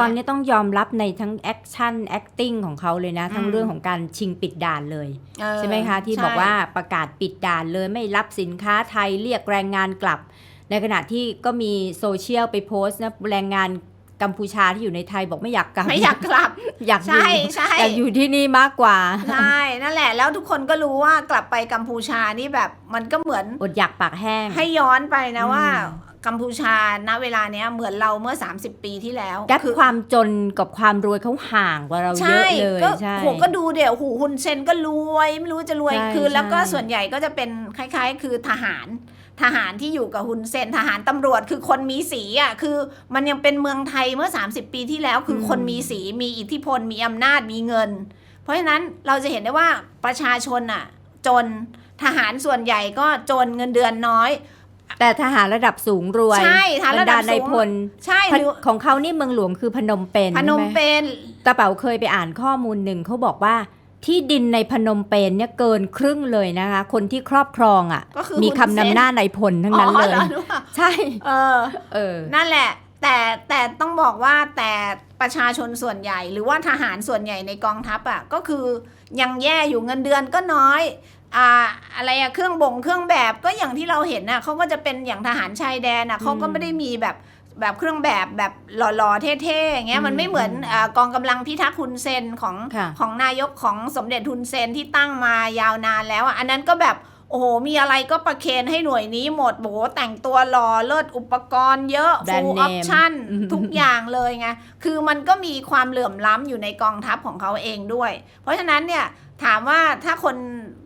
ตอนนี้ต้องยอมรับในทั้งแอคชั่นแอคติ้งของเขาเลยนะ ทั้งอืมเรื่องของการชิงปิดด่านเลยเออใช่ไหมคะ ที่ใช่บอกว่าประกาศปิดด่านเลยไม่รับสินค้าไทยเรียกแรงงานกลับ ในขณะที่ก็มีโซเชียลไปโพสต์นะแรงงานกัมพูชาที่อยู่ในไทยบอกไม่อยากกลับไม่อยากกลับ อยากอใช่ยู่ใช่อยากอยู่ที่นี่มากกว่าใช่นั่นแหละ แล้วทุกคนก็รู้ว่ากลับไปกัมพูชานี่แบบมันก็เหมือนอดอยากปากแห้ง ให้ย้อนไปนะอืมว่า กัมพูชาณเวลาเนี้ยเหมือนเราเมื่อ 30 ปีที่แล้วแกปความจนกับความรวยเขาห่างกว่าเราเยใช่อะเลยก็ใช่โหก็ดูเดี๋ยวหูฮุนเซนก็รวยไม่รู้จะรวยใช่คือ แล้วก็ใช่ส่วนใหญ่ก็จะเป็นคล้าย ๆ คือทหารทหารที่อยู่กับฮุนเซนทหารตำรวจคือคนมีสีอะคือมันยังเป็นเมืองไทยเมื่อ 30 ปีที่แล้ว คือคนมีสีมีอิทธิพลมีอำนาจมีเงิน เพราะฉะนั้นเราจะเห็นได้ว่าประชาชนอะ จนทหารส่วนใหญ่ก็จนเงินเดือนน้อย แต่ทหารระดับสูงรวยใช่ทหารระดับรรในสูงพลใช่หรือของเขานี่เมืองหลวงคือพนมเปญพนมใช่ไหเปญตาเป๋าเคยไปอ่านข้อมูลหนึ่งเขาบอกว่าที่ดินในพนมเปญเนี่ยเกินครึ่งเลยนะคะ คนที่ครอบครองอะก็คือมีฮุคำเซนำหน้าในพลทั้งนั้นอ๋อเลยหรอหรือเปล่าใช่ เออ เออ นั่นแหละ แต่แต่ต้องบอกว่าแต่ประชาชนส่วนใหญ่ หรือว่าทหารส่วนใหญ่ในกองทัพอะก็คือยังแย่อยู่เงินเดือนก็น้อย อ่าอะไรอะเครื่องบ่งเครื่องแบบก็อย่างที่เราเห็นน่ะเขาก็จะเป็นอย่างทหารชายแดนน่ะเขาก็ไม่ได้มีแบบแบบเครื่องแบบแบบหล่อๆเท่ๆอย่างเงี้ยมันไม่เหมือนอากองกำลังพิทักษ์ฮุนเซนของค่ะของนายกของสมเด็จฮุนเซนที่ตั้งมายาวนานแล้วอะอันนั้นก็แบบโอ้โห มีอะไรก็ประเคนให้หน่วยนี้หมดโอ้โหแต่งตัวหล่อเลิศอุปกรณ์เยอะแบรนด์ full เนม option อืมทุกอย่างเลยไง คือมันก็มีความเหลื่อมล้ำอยู่ในกองทัพของเขาเองด้วย เพราะฉะนั้นเนี่ย ถามว่าถ้าคน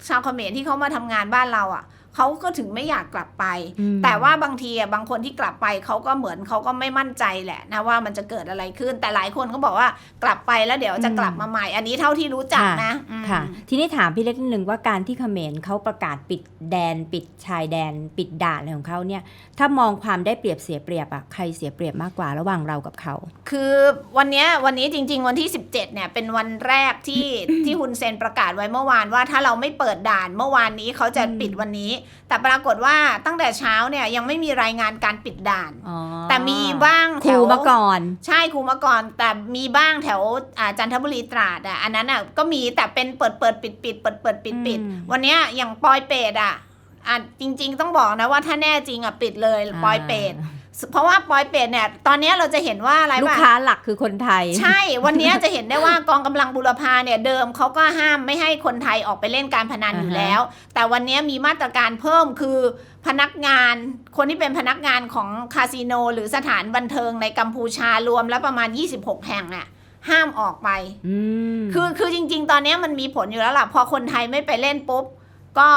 ชาวเขมรที่เขามาทำงานบ้านเราอะ เขาก็ถึงไม่อยากกลับไปอืมแต่ว่าบางทีอะบางคนที่กลับไปเขาก็เหมือนเขาก็ไม่มั่นใจแหละนะว่ามันจะเกิดอะไรขึ้น แต่หลายคนก็บอกว่ากลับไปแล้วเดี๋ยวจะกลับมาใหม่ อันนี้เท่าที่รู้จักนะอืมค่ะ ทีนี้ถามพี่เล็กนิดนึงว่าการที่เขมรเขาประกาศปิดแดน ปิดชายแดน ปิดด่านอะไรของเขาเนี่ย ถ้ามองความได้เปรียบเสียเปรียบอะใครเสียเปรียบมากกว่าระหว่างเรากับเขา คือวันเนี้ยวันนี้จริง ๆ วันที่ 17เนี่ยเป็นวันแรกที่ที่ฮุนเซนประกาศไว้เมื่อวานว่าถ้าเราไม่เปิดด่านเมื่อวานนี้เขาจะอืมปิดวันนี้แต่ปรากฏว่าตั้งแต่เช้าเนี่ยยังไม่มีรายงานการปิดด่านอ๋อแต่มีบ้างคแถรูวมาก่อน ใช่ครูมาก่อน แต่มีบ้างแถวอ่าจันทบุรีตราดอะอันนั้นอะก็มีแต่เป็นเปิดเปิดปิดปิดเปิดเปิดปิดปิดอืมวันเนี้ยอย่างปอยเปรตอะอะจริง ๆ ต้องบอกนะว่าถ้าแน่จริงอะปิดเลยปอยเปรต เพราะว่าปอยเปรตเนี่ยตอนเนี้ยเราจะเห็นว่าอะไรลูกป่ะค้าหลักคือคนไทย ใช่ วันนี้จะเห็นได้ว่ากองกำลังบุรพาเนี่ยเดิมเขาก็ห้ามไม่ให้คนไทยออกไปเล่นการพนันอยู่อ่าฮะแล้ว แต่วันนี้มีมาตรการเพิ่มคือพนักงาน คนที่เป็นพนักงานของคาสิโน หรือสถานบันเทิงในกัมพูชารวมแล้วประมาณ 26 แห่งน่ะห้ามออกไปอืมคือคือจริง ๆ ตอนนี้มันมีผลอยู่แล้วล่ะพอคนไทยไม่ไปเล่นปุ๊บก็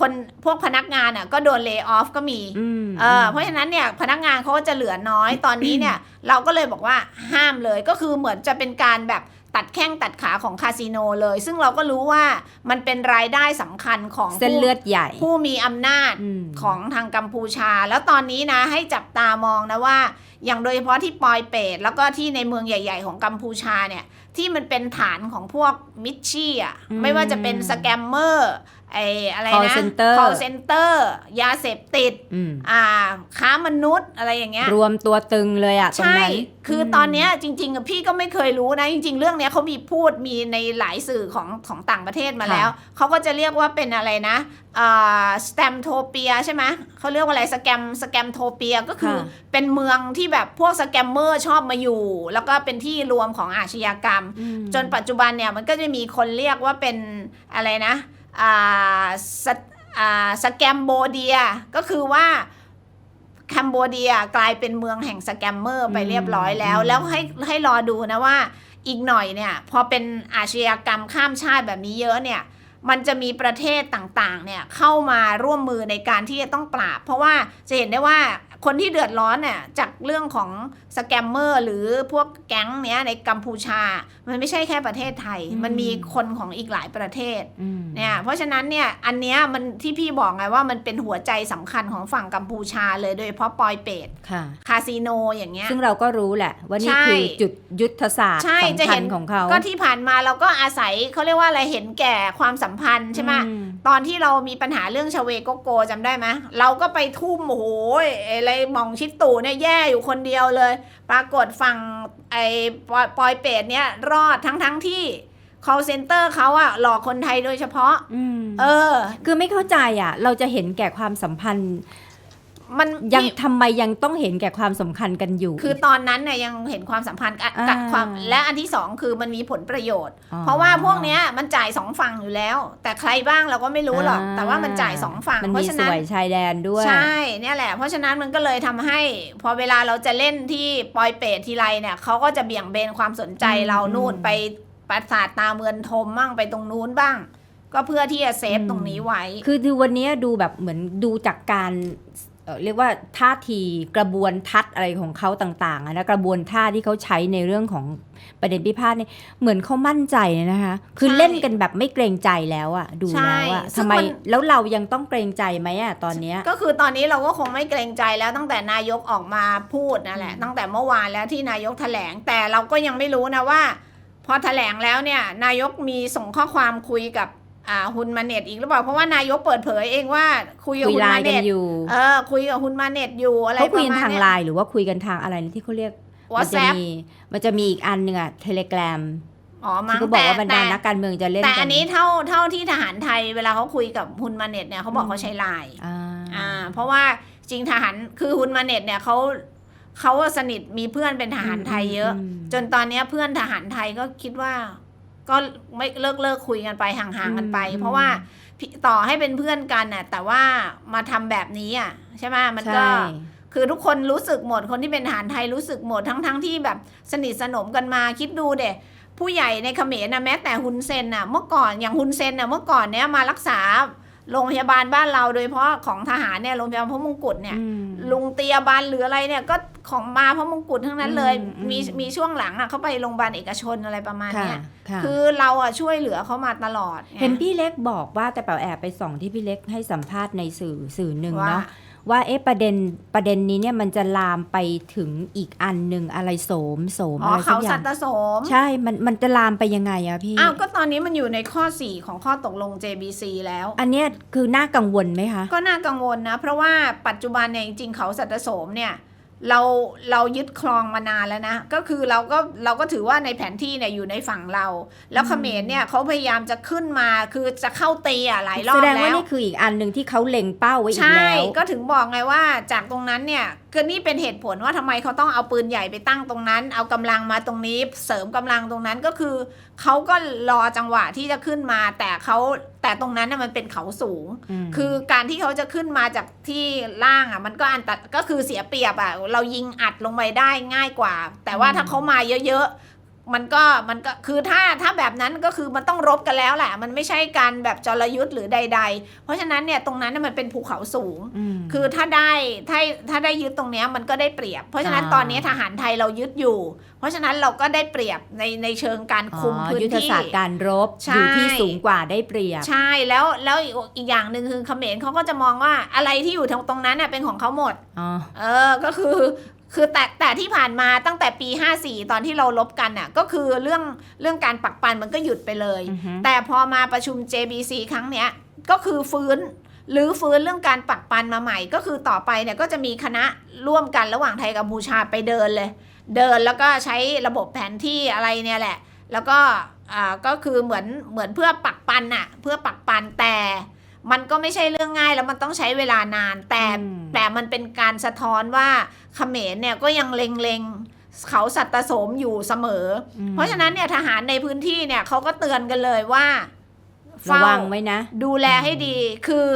คนพวกพนักงานอะก็โดนเล y o อ f ก็มีมเออเพราะฉะนั้นเนี่ยพนักงานเขาก็จะเหลือน้อยตอนนี้เนี่ย เราก็เลยบอกว่าห้ามเลยก็คือเหมือนจะเป็นการแบบตัดแข้งตัดขาของคาสิโนเลย ซึ่งเราก็รู้ว่ามันเป็นรายได้สำคัญของเส้นผู้เลือดใหญ่ ผู้มีอำนาจมของทางกัมพูชา แล้วตอนนี้นะให้จับตามองนะว่า อย่างโดยเฉพาะที่ปอยเปตแล้วก็ที่ในเมืองใหญ่ ๆ ของกัมพูชาเนี่ย ที่มันเป็นฐานของพวกมิชชี่อะอืมไม่ว่าจะเป็นสแกมเมอร์ ไออะไร Call นะ center call center ยาเสพติดอืมอ่า ค้ามนุษย์อะไรอย่างเงี้ย รวมตัวตึงเลยอะตรงใช่นั้น คือตอนเนี้ยจริงๆอะพี่ก็ไม่เคยรู้นะ จริง ๆ เรื่องเนี้ยเขามีพูดมีในหลายสื่อของของต่างประเทศมาแล้ว เขาก็จะเรียกว่าเป็นอะไรนะอ่าสแตมโทเปียใช่ไหมเขาเรียกว่าอะไรสแกมสแกมโทเปียก็คือค่ะเป็นเมืองที่แบบพวกสแกมเมอร์ชอบมาอยู่ แล้วก็เป็นที่รวมของอาชญากรรมอืมจนปัจจุบันเนี่ยมันก็จะมีคนเรียกว่าเป็นอะไรนะอ่า สอ่าสแกมโบเดียก็คือว่าแคมโบเดียกลายเป็นเมืองแห่งสแกมเมอร์ไปเรียบร้อยแล้วอืมแล้วให้ให้รอดูนะว่าอีกหน่อยเนี่ย พอเป็นอาชญากรรมข้ามชาติแบบนี้เยอะเนี่ย มันจะมีประเทศต่างๆเนี่ยเข้ามาร่วมมือในการที่จะต้องปราบ เพราะว่าจะเห็นได้ว่า คนที่เดือดร้อนเนี่ยจากเรื่องของสแกมเมอร์หรือพวกแก๊งเนี้ยในกัมพูชา มันไม่ใช่แค่ประเทศไทยอืมมันมีคนของอีกหลายประเทศอืมเนี่ยเพราะฉะนั้นเนี่ยอันเนี้ยมันที่พี่บอกไงว่ามันเป็นหัวใจสำคัญของฝั่งกัมพูชาเลยโดยเฉพาะปอยเปตค่ะคาสิโนอย่างเงี้ยซึ่งเราก็รู้แหละว่านี่ใช่คือจุดยุทธศาสตร์ใช่จะสำคัเห็ญนของเขาก็ที่ผ่านมาเราก็อาศัยเขาเรียกว่าอะไรเห็นแก่ความสัมพันธ์ใช่ไหมอืมตอนที่เรามีปัญหาเรื่องชเวโกโกจำได้ไหมเราก็ไปทุ่มโอ้โหอะไรหมองชิดตู่เนี่ยแย่อยู่คนเดียวเลย ปรากฏฝั่งไอ้ปอยปอยเปรตเนี่ยรอดทั้งทั้งๆที่ call center เขาอะหลอกคนไทยโดยเฉพาะอืมเออ คือไม่เข้าใจอะเราจะเห็นแก่ความสัมพันธ์ มันยังพี่ทำไมยังต้องเห็นแก่ความสำคัญกันอยู่ คือตอนนั้นเนี่ยยังเห็นความสัมพันธ์กับอ่ากับความและอันที่สองคือมันมีผลประโยชน์อ๋อเพราะว่าพวกเนี้ยมันจ่ายสองฝั่งอยู่แล้ว แต่ใครบ้างเราก็ไม่รู้หรอกแต่ว่ามันจ่ายสองฝั่งมันเพมีราะฉะสนั้นวยชายแดนด้วยใช่เนี่ยแหละ เพราะฉะนั้นมันก็เลยทำให้ พอเวลาเราจะเล่นที่ปอยเปรตทีไรเนี่ยเขาก็จะเบี่ยงเบนความสนใจอืมเรานู่นอืมไปปราสาทตาเมือนทมบ้างไปตรงนู้นบ้างก็เพื่อที่จะเซฟอืมตรงนี้ไว้ คือดูวันนี้ดูแบบเหมือนดูจากการ เอ่อเรียกว่าท่าทีกระบวนทัศน์อะไรของเขาต่างๆอะนะกระบวนท่าที่เขาใช้ในเรื่องของประเด็นพิพาทเนี่ยเหมือนเขามั่นใจนะคะคือใช่เล่นกันแบบไม่เกรงใจแล้วอะดูใช่แล้วอะซึ่งทำไมมันแล้วเรายังต้องเกรงใจไหมอะตอนเนี้ยก็คือตอนนี้เราก็คงไม่เกรงใจแล้วตั้งแต่นายกออกมาพูดนั่นแหละตั้งแต่เมื่อวานแล้วที่นายกแถลงแต่เราก็ยังไม่รู้นะว่า พอแถลงแล้วเนี่ยนายกมีส่งข้อความคุยกับ อ่าฮุนมาเน็ตอีกหรือเปล่าเพราะว่านายกเปิดเผยเองว่าคุยกับคุยฮุนไลมาน์กัเน็นตอยู่เออคุยกับฮุนมาเน็ตอยู่อะไรเขาปคุยระกันมาณทางเนี้ไลยน์หรือว่าคุยกันทางอะไรนะที่เขาเรียกวอมัทจะแอปมีมันจะมีอีกอันหนึ่งอะเทเลกราฟอ๋อที่มั้งเขาบอกแต่ว่าบรรดาแต่นักการเมืองจะเล่นแต่กัอันนนี้เท่าเท่าที่ทหารไทยเวลาเขาคุยกับฮุนมาเน็ตเนี่ยเขาบอกอืมเขาใช้ไลน์ อ่าอ่าเพราะว่าจริงทหารคือฮุนมาเน็ตเนี่ยเขาเขาสนิทมีเพื่อนเป็นทหารไทยเยอะ มจนตอนเนี้ยเพื่อนทหารไทยก็คิดว่า ก็ไม่เลิกเลิกคุยกันไปห่างๆกันไปอืมเพราะว่าพี่ต่อให้เป็นเพื่อนกันน่ะ แต่ว่ามาทำแบบนี้อะใช่ไหมมันก็ใช่คือทุกคนรู้สึกหมดคนที่เป็นทหารไทยรู้สึกหมดทั้งทั้งที่แบบสนิทสนมกันมาคิดดูเด็ผู้ใหญ่ในเขมรนะแม้แต่ฮุนเซนน่ะเมื่อก่อนอย่างฮุนเซนน่ะเมื่อก่อนเนี้ยมารักษา โรงพยาบาลบ้านเราโดยเฉพาะของทหารเนี่ยโรงพยาบาลพระมงกุฎเนี่ยอืมลุงเตียบันหรืออะไรเนี่ยก็ของมาพระมงกุฎทั้งนั้นเลยอืมอืมมีมีช่วงหลังอะเขาไปโรงพยาบาลเอกชนอะไรประมาณค่ะเนี้ยค่ะคือเราอะช่วยเหลือเขามาตลอดไงเห็นพี่เล็กบอกว่าแต่เปล่าแอบไปส่องที่พี่เล็กให้สัมภาษณ์ในสื่อสื่อหนึ่งว่าเนาะ ว่าเอ๊ะประเด็นประเด็นนี้เนี่ยมันจะลามไปถึงอีกอันหนึ่งอะไรโสมโสมอ๋ออะไรสัเขากอสัย่างตโสมใช่ มันมันจะลามไปยังไงอะพี่ อ้าวก็ตอนนี้มันอยู่ในข้อ 4 ของข้อตกลง JBC แล้ว อันเนี้ยคือน่ากังวลไหมคะ ก็น่ากังวลนะ เพราะว่าปัจจุบันเนี่ยจริงๆเขาสัตโสมเนี่ย เราเรายึดครองมานานแล้วนะ ก็คือเราก็เราก็ถือว่าในแผนที่เนี่ยอยู่ในฝั่งเรา แล้วเขมรเนี่ยเขาพยายามจะขึ้นมาคือจะเข้าตีอะหลายรอแสบดงว่าแล้วนี่คืออีกอันหนึ่งที่เขาเล็งเป้าไว้อีกใช่แล้วก็ถึงบอกไงว่าจากตรงนั้นเนี่ยก็นี่เป็นเหตุผลว่าทำไมเขาต้องเอาปืนใหญ่ไปตั้งตรงนั้น เอากำลังมาตรงนี้ เสริมกำลังตรงนั้นก็คือเขาก็รอจังหวะที่จะขึ้นมา แต่เขาแต่ตรงนั้นน่ะมันเป็นเขาสูงมคือการที่เขาจะขึ้นมาจากที่ล่างอะ มันก็อันตรก็คือเสียเปรียบอะเรายิงอัดลงไปได้ง่ายกว่า แต่ว่าอืมถ้าเขามาเยอะๆ มันก็มันก็คือถ้าถ้าแบบนั้นก็คือมันต้องรบกันแล้วแหละ มันไม่ใช่การแบบจรยุทธ์หรือใด ๆ เพราะฉะนั้นเนี่ยตรงนั้นน่ะมันเป็นภูเขาสูงมคือถ้าได้ถ้าถ้าได้ยึดตรงเนี้ยมันก็ได้เปรียบ เพราะฉะนั้นอ่าตอนนี้ทหารไทยเรายึดอยู่ เพราะฉะนั้นเราก็ได้เปรียบในในเชิงการคุมอ๋อพื้นยุทธที่ศาสตร์การรบใช่อยู่ที่สูงกว่าได้เปรียบ ใช่แล้วแล้วอีกอีกอย่างหนึ่งคือเขมรเขาก็จะมองว่าอะไรที่อยู่ตรงตรงนั้นน่ะเป็นของเขาหมดอ๋อเออก็คือ คือแต่แต่ที่ผ่านมาตั้งแต่ปี 54 ตอนที่เราลบกันน่ะก็คือเรื่องเรื่องการปักปันมันก็หยุดไปเลย อือฮึ แต่พอมาประชุม JBC ครั้งเนี้ยก็คือฟื้นหรือฟื้นเรื่องการปักปันมาใหม่ ก็คือต่อไปเนี่ยก็จะมีคณะร่วมกันระหว่างไทยกับกัมพูชาไปเดินเลย เดินแล้วก็ใช้ระบบแผนที่อะไรเนี่ยแหละ แล้วก็อ่าก็คือเหมือนเหมือนเพื่อปักปันน่ะเพื่อปักปันแต่ มันก็ไม่ใช่เรื่องง่ายแล้วมันต้องใช้เวลานาน แต่อืมแต่มันเป็นการสะท้อนว่าเขมรเนี่ยก็ยังเล็งๆเขาสัตตโสมอยู่เสมออืมเพราะฉะนั้นเนี่ยทหารในพื้นที่เนี่ยเขาก็เตือนกันเลยว่าระเฝ้าวังไว้นะ ดูแลให้ดีคือ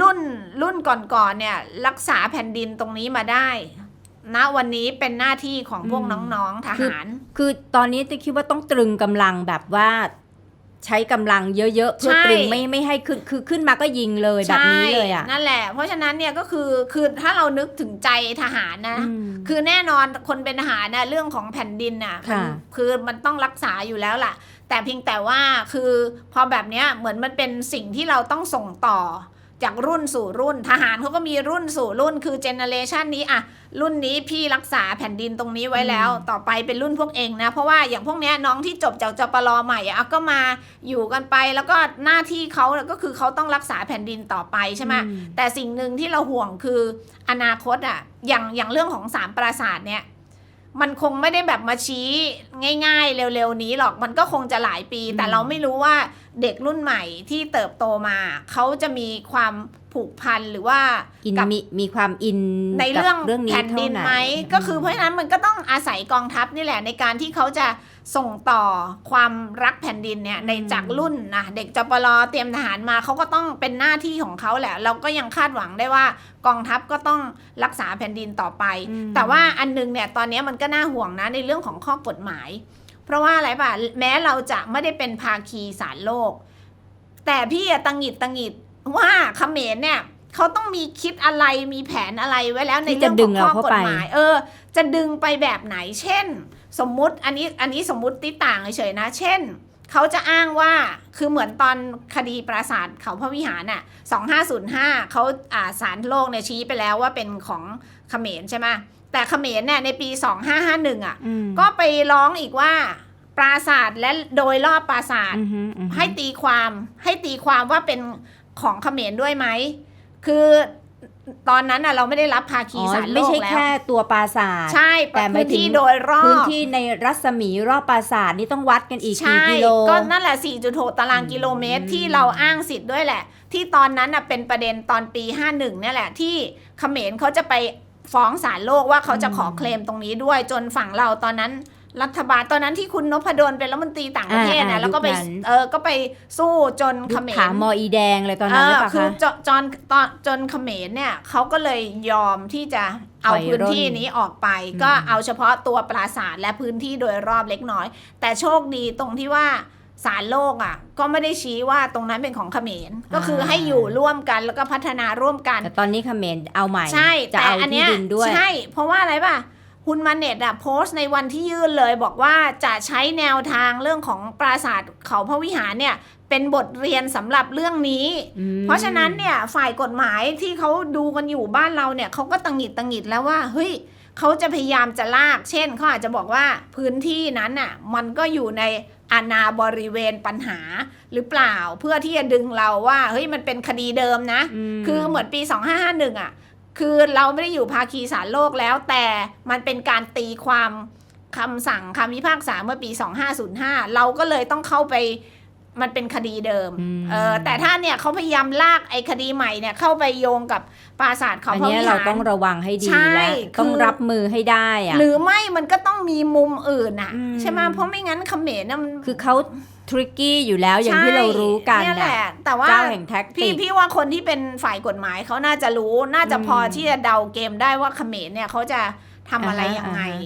รุ่นรุ่นก่อนๆเนี่ย รักษาแผ่นดินตรงนี้มาได้ณวันนี้เป็นหน้าที่ของพวกอืมน้องๆทหาร คือตอนนี้จะคิดว่าต้องตรึงกำลังแบบว่า ใช้กำลังเยอะๆเพื่อใช่ตรึงไม่ไม่ให้ขึ้นคือขึ้นมาก็ยิงเลยแบบนี้เลยอะใช่นั่นแหละ เพราะฉะนั้นเนี่ยก็คือคือถ้าเรานึกถึงใจทหารนะอืมคือแน่นอนคนเป็นทหารนะเรื่องของแผ่นดินน่ะมันค่ะคือมันต้องรักษาอยู่แล้วล่ะ แต่เพียงแต่ว่าคือพอแบบเนี้ยเหมือนมันเป็นสิ่งที่เราต้องส่งต่อจากรุ่นสู่รุ่นทหารเขาก็มีรุ่นสู่รุ่นคือเจเนเรชันนี้อะ รุ่นนี้พี่รักษาแผ่นดินตรงนี้ไว้แล้ว ต่อไปเป็นรุ่นพวกเองนะ เพราะว่าอย่างพวกเนี้ยน้องที่จบจากจปรใหม่อะก็มาอยู่กันไปแล้วก็หน้าที่เขาเนี่ยก็คือเขาต้องรักษาแผ่นดินต่อไปใช่ไหมอืมแต่สิ่งหนึ่งที่เราห่วงคืออนาคตอะอย่างอย่างเรื่องของสามปราสาทเนี่ยมันคงไม่ได้แบบมาชี้ง่าย ๆ เร็วๆนี้หรอกมันก็คงจะหลายปี แต่เราไม่รู้ว่าเด็กรุ่นใหม่ที่เติบโตมา เขาจะมีความ ผูกพันหรือว่าอินกับมีมีความอินในกับเรื่องเรื่องนี้แผ่นดินเท่าไหมก็คือเพราะฉะนั้นมันก็ต้องอาศัยกองทัพนี่แหละในการที่เขาจะส่งต่อความรักแผ่นดินเนี่ยในจากรุ่นนะเด็กจปรเตรียมทหารมาเขาก็ต้องเป็นหน้าที่ของเขาแหละ เราก็ยังคาดหวังได้ว่ากองทัพก็ต้องรักษาแผ่นดินต่อไปอืมแต่ว่าอันนึงเนี่ยตอนนี้มันก็น่าห่วงนะในเรื่องของข้อกฎหมาย เพราะว่าอะไรป่ะแม้เราจะไม่ได้เป็นภาคีสารโลก แต่พี่อะตังหงิดตังหงิด ว่าเขมรเนี่ยเขาต้องมีคิดอะไรมีแผนอะไรไว้แล้วในที่เรื่จะองดึของงเราข้อเข้ากฎไปหมาย เออ จะดึงไปแบบไหน เช่น สมมุติอันนี้อันนี้สมมุติติต่างเฉยๆนะ เช่นเขาจะอ้างว่าคือเหมือนตอนคดีปราสาทเขาพระวิหารน่ะ2505เขาอ่าศาลโลกเนี่ยชี้ไปแล้วว่าเป็นของเขมรใช่ไหมแต่เขมรเนี่ยในปี2551อะอืมก็ไปร้องอีกว่าปราสาทและโดยรอบปราสาทอือฮึอือฮึให้ตีความให้ตีความว่าเป็น ของเขมรด้วยไหม คือตอนนั้นน่ะเราไม่ได้รับภาคีอ๋อสารโลไม่กใช่แล้วแค่ตัวปราสาทใช่แต่หมายพื้นถึงที่โดยรอพื้นบที่ในรัศมีรอบปราสาทนี่ต้องวัดกันอีกกี่ใช่กิโลก็นั่นแหละ 4.6 ตารางกิโลเมตรอืมที่เราอ้างสิทธิ์ด้วยแหละ ที่ตอนนั้นน่ะเป็นประเด็นตอนปี 51เนี่ยแหละ ที่เขมรเขาจะไปฟ้องศาลโลกว่าเขาจะขอเคลมตรงนี้ด้วยจนฝั่งเราตอนนั้น รัฐบาลตอนนั้นที่คุณนพดลเป็นรัฐมนตรีต่างประเทศอ่านะอ่าแล้วก็ไปยุคนั้นเออก็ไปสู้จนยุเขคมขารมออีแดงเลยตอนนั้นหรือเปล่าคือคะจจอนตอนจนเขมรเนี่ยเขาก็เลยยอมที่จะเอาถอยร่นพื้นที่นี้ออกไปอืมก็เอาเฉพาะตัวปราสาทและพื้นที่โดยรอบเล็กน้อย แต่โชคดีตรงที่ว่าศาลโลกอะ ก็ไม่ได้ชี้ว่าตรงนั้นเป็นของเขมรก็คือให้อยู่ร่วมกันแล้วก็พัฒนาร่วมกันแต่ตอนนี้เขมรเอาใหม่ใช่จะแต่เอาอันที่เนี้ยดินด้วยใช่ เพราะว่าอะไรป่ะ ฮุนมาเน็ตอะโพสต์ในวันที่ยื่นเลย บอกว่าจะใช้แนวทางเรื่องของปราสาทเขาพระวิหารเนี่ยเป็นบทเรียนสำหรับเรื่องนี้อืมเพราะฉะนั้นเนี่ยฝ่ายกฎหมายที่เขาดูกันอยู่บ้านเราเนี่ยเขาก็ตังหงิดตังหงิดแล้วว่าเฮ้ยเขาจะพยายามจะลาก เช่นเขาอาจจะบอกว่าพื้นที่นั้นน่ะมันก็อยู่ในอาณาบริเวณปัญหาหรือเปล่าเพื่อที่จะดึงเราว่าเฮ้ยมันเป็นคดีเดิมนะมคือเหมือนปี 2551อะ คือเราไม่ได้อยู่ภาคีสารโลกแล้ว แต่มันเป็นการตีความคำสั่งคำพิพากษาเมื่อปี 2505 เราก็เลยต้องเข้าไปมันเป็นคดีเดิมอืมเออแต่ถ้าเนี่ยเขาพยายามลากไอ้คดีใหม่เนี่ยเข้าไปโยงกับปราสาทเขาอันพระเนี้ยวิเราหารต้องระวังให้ดีใช่แล้วคือต้องรับมือให้ได้อะหรือไม่มันก็ต้องมีมุมอื่นอะอืมใช่ไหมเพราะไม่งั้นเขมรน่ะมันคือเขา ทริกกี้อยู่แล้วอย่างที่เรารู้กันใช่เนี่ยแหน่ะละแต่ว่าเจ้าแห่งแท็กติพี่กพี่ว่าคนที่เป็นฝ่ายกฎหมายเขาน่าจะรู้น่าจะอืมพอที่จะเดาเกมได้ว่าเขมรเนี่ยเขาจะทำอะไรอ่าฮะยังไงอ่าฮ